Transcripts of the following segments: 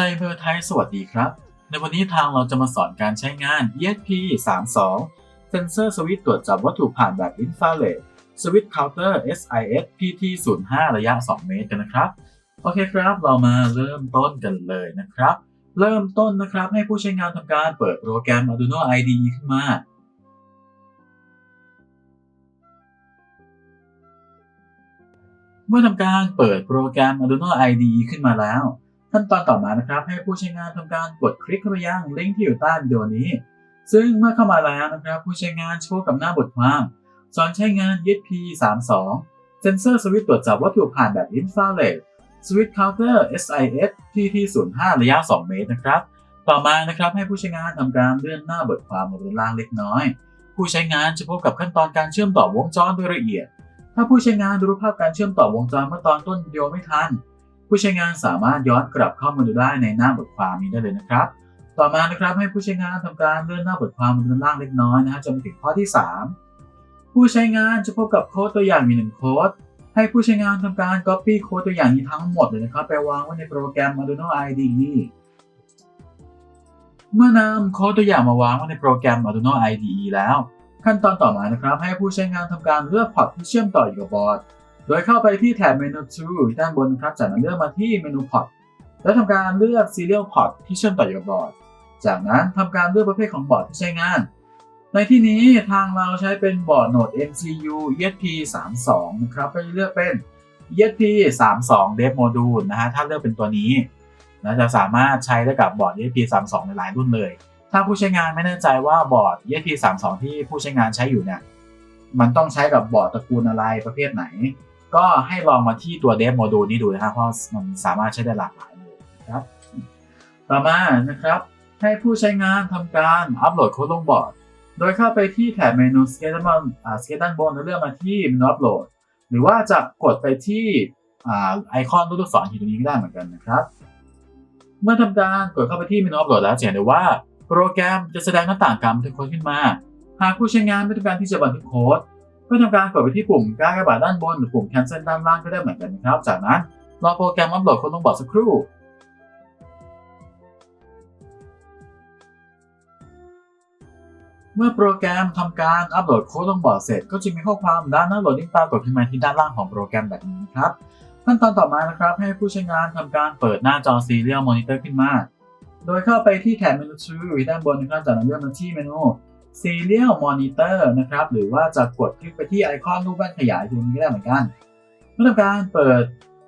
ไซเบอร์ไทยสวัสดีครับ ในวันนี้ทางเราจะมาสอนการใช้งาน ESP32 เซนเซอร์สวิตช์ตรวจจับวัตถุผ่านแบบอินฟราเรดสวิตช์เคาน์เตอร์ SIS PT05 ระยะ 2 เมตรกันนะครับ โอเคครับ เรามาเริ่มต้นกันเลยนะครับ เริ่มต้นนะครับให้ผู้ใช้งานทำการเปิดโปรแกรม Arduino IDE ขึ้นมาเมื่อทำการเปิดโปรแกรม Arduino IDE ขึ้นมาแล้ว ขั้นตอนต่อมานะครับ ให้ผู้ใช้งานทำการกดคลิกเข้าไปยังลิงก์ที่อยู่ใต้วิดีโอนี้ ซึ่งเมื่อเข้ามาแล้วนะครับ ผู้ใช้งานโชว์กับหน้าบทความสอนใช้งาน ESP32 เซนเซอร์สวิตช์ตรวจจับวัตถุผ่านแบบอินฟราเรดสวิตช์เคาน์เตอร์ SIS PT05 ระยะ 2 เมตรนะครับ ต่อมานะครับให้ผู้ใช้งานทำการเลื่อนหน้าบทความมาบนล่างเล็กน้อย ผู้ใช้งานจะพบกับขั้นตอนการเชื่อมต่อวงจรโดยละเอียด ถ้าผู้ใช้งานดูรูปภาพการเชื่อมต่อวงจรเมื่อตอนต้นวิดีโอไม่ทัน ผู้ใช้งานสามารถย้อนกลับเข้ามาดูได้ในหน้าบทความนี้ได้เลยนะครับ ต่อมานะครับให้ผู้ใช้งานทำการเลื่อนหน้าบทความมานล่างเล็กน้อยนะฮะจนไปถึงข้อที่ 3 ผู้ใช้งานจะพบกับโค้ดตัวอย่างมีหนึ่งโค้ดให้ผู้ใช้งานทำการ Copy โค้ดตัวอย่างนี้ทั้งหมดเลยนะครับไปวางไว้ในโปรแกรม Arduino IDE เมื่อนำโค้ดตัวอย่างมาวางไว้ในโปรแกรม Arduino IDE แล้ว ขั้นตอนต่อมานะครับ ให้ผู้ใช้งานทำการเลือกพอร์ตที่เชื่อมต่ออยู่กับบอร์ด โดยเข้าไปที่แถบเมนู Tool ด้านบนครับ จากนั้นเลือกมาที่เมนูพอร์ตแล้วทำการเลือก Serial Port ที่เชื่อมต่อกับบอร์ด จากนั้นทำการเลือกประเภทของบอร์ดที่ใช้งาน ในที่นี้ทางเราใช้เป็นบอร์ดโหนด MCU ESP32 นะครับก็จะเลือกเป็น ESP32 Dev Module นะฮะ ถ้าเลือกเป็นตัวนี้นะจะสามารถใช้ได้กับบอร์ด ESP32 ในหลายรุ่นเลย ถ้าผู้ใช้งานไม่แน่ใจว่าบอร์ด ESP32 ที่ผู้ใช้งานใช้อยู่เนี่ย มันต้องใช้กับบอร์ดตระกูลอะไรประเภทไหน ก็ให้ลองมาที่ตัว Dev Module นี้ดูนะครับ เพราะมันสามารถใช้ได้หลากหลายเลยนะครับ ต่อมานะครับ ให้ผู้ใช้งานทำการอัปโหลดโค้ดลงบอร์ด โดยเข้าไปที่แถบเมนู Skate ด้านบนอ่า Skate ด้านบนแล้วเลือกมาที่เมนูอัปโหลด หรือว่าจะกดไปที่อไอคอนรูปลูกศรอยู่ตรงนี้ก็ได้เหมือนกันนะครับ เมื่อทำการกดเข้าไปที่เมนูอัปโหลดแล้วจะเห็นได้ว่าโปรแกรมจะแสดงหน้าต่างการบันทึกโค้ดขึ้นมา หากผู้ใช้งานไม่ต้องการที่จะบันทึกโค้ด ก็ทำการกดไปที่ปุ่มกากระบาทด้านบนหรือปุ่ม cancel ด้านล่างก็ได้เหมือนกันนะครับ จากนั้นรอโปรแกรมอัปโหลดโค้ดลงบอร์ดสักครู่เมื่อโปรแกรมทำการอัปโหลดโค้ดลงบอร์ดเสร็จ ก็จะมีข้อความด้านหน้าโหลดดิ้งปรากฏขึ้นมาที่ด้านล่างของโปรแกรมแบบนี้นะครับขั้นตอนต่อมานะครับ ให้ผู้ใช้งานทำการเปิดหน้าจอ Serial Monitor ขึ้นมา โดยเข้าไปที่แถบเมนู Tool ด้านบนนะครับจากนั้นเลือกมาที่เมนู Serial Monitor นะครับ หรือว่าจะกดคลิกไปที่ไอคอนรูปแว่นขยายตรงนี้ก็ได้เหมือนกัน เมื่อทำการเปิด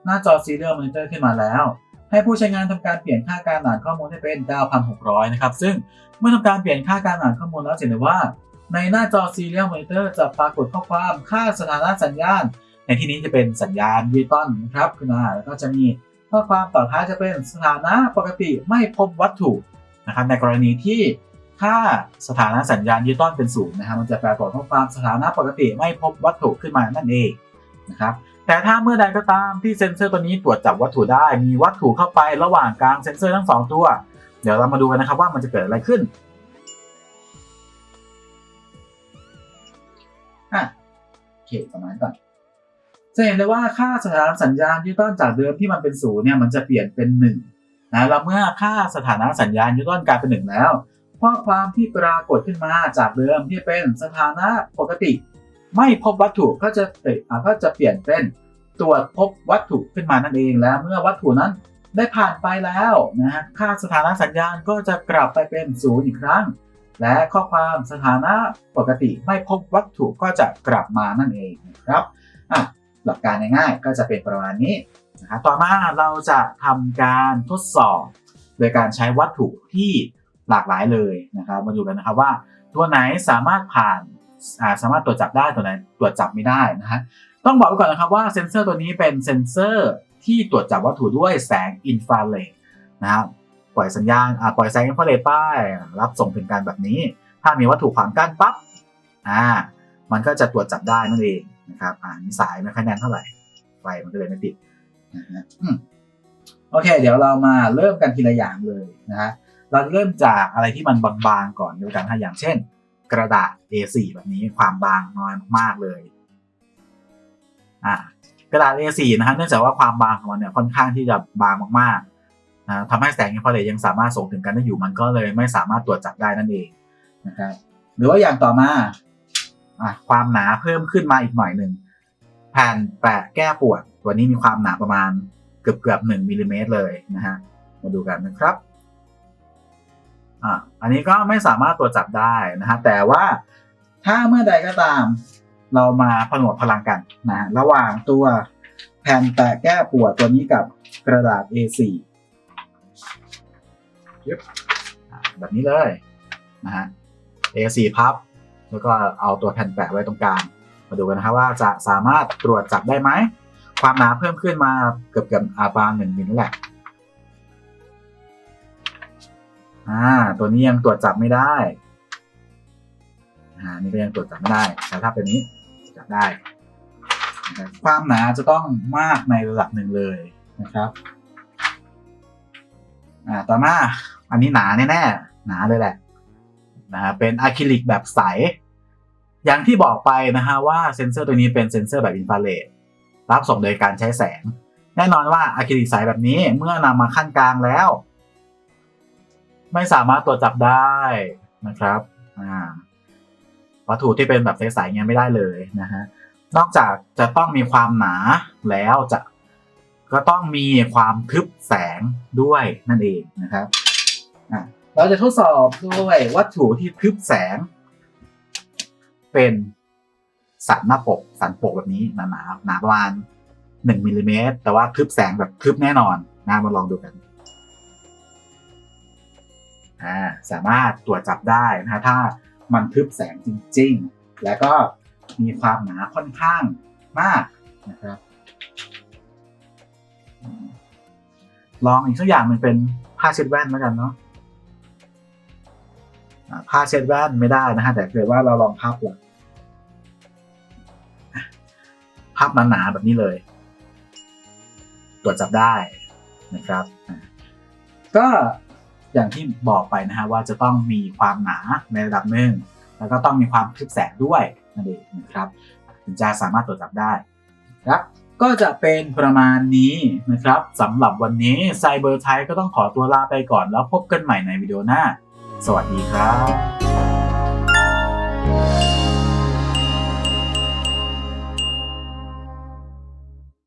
หน้าจอ Serial Monitor ขึ้นมาแล้ว ให้ผู้ใช้งานทำการเปลี่ยนค่าการอ่านข้อมูลให้เป็น 9,600 นะครับ ซึ่งเมื่อทำการเปลี่ยนค่าการอ่านข้อมูลแล้วจะเห็นได้ว่า ในหน้าจอ Serial Monitor จะปรากฏข้อความค่าสถานะสัญญาณ ในที่นี้จะเป็นสัญญาณดิจิตอลนะครับขึ้นมาแล้วก็จะมีข้อความต่อท้ายจะเป็นสถานะปกติไม่พบวัตถุนะครับในกรณีที่ ค่าสถานะสัญญาณดิจิตอลเป็นศูนย์นะครับมันจะแปลกฏข้อความสถานะปกติไม่พบวัตถุขึ้นมานั่นเองนะครับแต่ถ้าเมื่อใดก็ตามที่เซ็นเซอร์ตัวนี้ตรวจจับวัตถุได้มีวัตถุเข้าไประหว่างกลางเซ็นเซอร์ทั้งสองตัว เดี๋ยวเรามาดูกันนะครับว่ามันจะเกิดอะไรขึ้นอะโอเคประมาณก่อนจะเห็นได้ว่าค่าสถานะสัญญาณดิจิตอลจากเดิมที่มันเป็นศูนย์เนี่ยมันจะเปลี่ยนเป็นหนึ่งนะแล้วเมื่อค่าสถานะสัญญาณดิจิตอลกลายเป็นหนึ่งแล้ว ข้อความที่ปรากฏขึ้นมาจากเดิมที่เป็นสถานะปกติ ไม่พบวัตถุก็จะเปลี่ยนอ่ก็จะเปลี่ยนเป็นตรวจพบวัตถุขึ้นมานั่นเองแล้ว เมื่อวัตถุนั้นได้ผ่านไปแล้วนะฮะค่าสถานะสัญญาณก็จะกลับไปเป็นศูนย์อีกครั้ง และข้อความสถานะปกติไม่พบวัตถุก็จะกลับมานั่นเองนะครับอะหลักการง่ายๆก็จะเป็นประมาณนี้นะครับต่อมาเราจะทำการทดสอบ โดยการใช้วัตถุที่ หลากหลายเลยนะครับ มาดูกันนะครับว่าตัวไหนสามารถผ่านาสามารถตรวจจับได้ตัวไหนตรวจจับไม่ได้นะฮะต้องบอกไว้ก่อนนะครับว่าเซ็นเซอร์ตัวนี้เป็นเซ็นเซอร์ที่ตรวจจับวัตถุด้วยแสงอินฟราเรดนะครับปล่อยสัญญาณปล่อยแสงอินฟราเรดไปรับส่งถึงการแบบนี้ ถ้ามีวัตถุขวางกั้นปั๊บอ่ามันก็จะตรวจจับได้นั่นเองนะครับอ่านี่สายไม่ค่อยแน่นเท่าไหร่ไฟมันก็เลยไม่ติดนะฮะโอเค เดี๋ยวเรามาเริ่มกันทีละอย่างเลยนะฮะ เราเริ่มจากอะไรที่มันบางๆก่อนด้วยกันนะอย่างเช่น กระดาษ A4 แบบนี้ความบางน้อยมากๆเลยอ่ากระดาษ A4 นะฮะเนื่องจากว่าความบางของมันเนี่ยค่อนข้างที่จะบางมากๆนะทำให้แสงอินฟราเรดยังสามารถส่งถึงกันได้อยู่มันก็เลยไม่สามารถตรวจจับได้นั่นเองนะครับหรือว่าอย่างต่อมาอะความหนาเพิ่มขึ้นมาอีกหน่อยหนึ่งแผ่นแปะแก้ปวด ตัวนี้มีความหนาประมาณเกือบเกือบหนึ่งมิลลิเมตรเลยนะฮะมาดูกันนะครับ อะอันนี้ก็ไม่สามารถตรวจจับได้นะฮะแต่ว่าถ้าเมื่อใดก็ตามเรามาผนวกพลังกันนะฮะระหว่างตัวแผ่นแปะแก้ปวดตัวนี้กับกระดาษ A4 แบบนี้เลยนะฮะ A4 พับ แล้วก็เอาตัวแผ่นแปะไว้ตรงกลางมาดูกันนะครับว่าจะสามารถตรวจจับได้ไหม ความหนาเพิ่มขึ้นมาเกือบเกือบอาปาณหนึ่งมิลนั่นแหละ อ่า ตัวนี้ยังตรวจจับไม่ได้ อ่า นี่ก็ยังตรวจจับไม่ได้ แต่ถ้าเป็นนี้จับได้ครับความหนาจะต้องมากในระดับหนึ่งเลยนะครับ อ่า ต่อมา อันนี้หนาแน่ๆ หนาเลยแหละ นะฮะ เป็นอะคริลิกแบบใส อย่างที่บอกไปนะฮะว่าเซนเซอร์ตัวนี้เป็นเซนเซอร์แบบอินฟราเรด รับส่งโดยการใช้แสง แน่นอนว่าอะคริลิกใสแบบนี้เมื่อนำมาขั้นกลางแล้ว ไม่สามารถตรวจจับได้นะครับอ่าวัตถุที่เป็นแบบใสๆเงี้ยไม่ได้เลยนะฮะนอกจากจะต้องมีความหนาแล้วจะก็ต้องมีความทึบแสงด้วยนั่นเองนะครับอะเราจะทดสอบด้วยวัตถุที่ทึบแสง เป็นสันหน้าปกสันปกแบบนี้หนาหนาๆหนาประมาณหนึ่งมิลลิเมตรแต่ว่าทึบแสงแบบทึบแน่นอนนะมาลองดูกัน อ่าสามารถตรวจจับได้นะฮะถ้ามันทึบแสงจริง ๆ แล้วก็มีความหนาค่อนข้างมากนะครับ ลองอีกสักอย่างหนึ่งเป็นผ้าเช็ดแว่นแล้วกันเนาะผ้าเช็ดแว่นไม่ได้นะฮะแต่เกิดว่าเราลองพับล่ะพับหนาๆแบบนี้เลย ตรวจจับได้นะครับ ก็ อย่างที่บอกไปนะฮะว่าจะต้องมีความหนาในระดับหนึ่งแล้วก็ต้องมีความทึบแสงด้วยนั่นเองนะครับถึงจะสามารถตรวจจับได้ครับก็จะเป็นประมาณนี้นะครับสำหรับวันนี้ไซเบอร์ไทยก็ต้องขอตัวลาไปก่อนแล้วพบกันใหม่ในวิดีโอหน้า สวัสดีครับ